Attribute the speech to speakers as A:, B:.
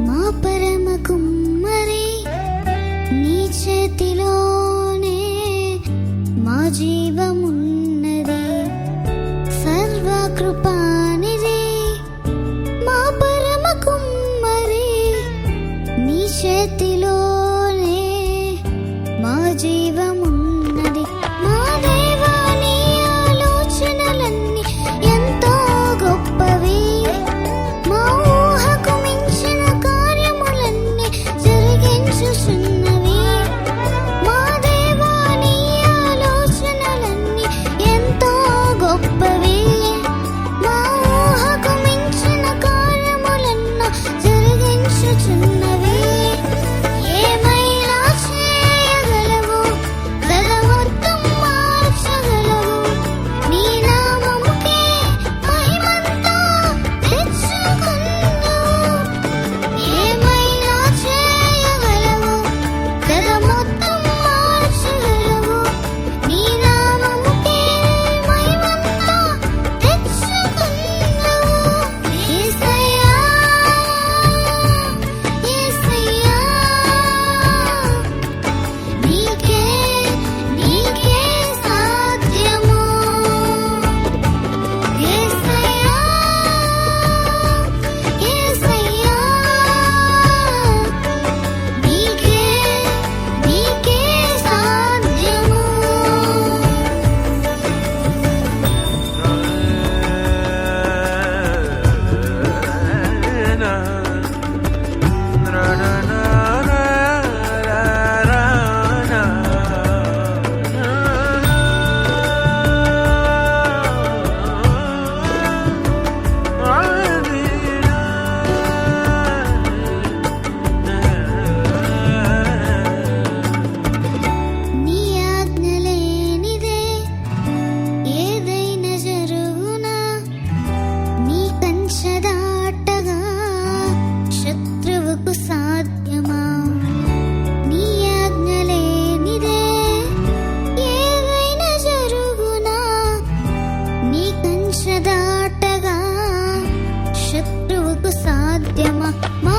A: మా పరమ కుమ్మరి మా జీవమున్నది. సర్వకృపా మనకు సాధ్యమా? మా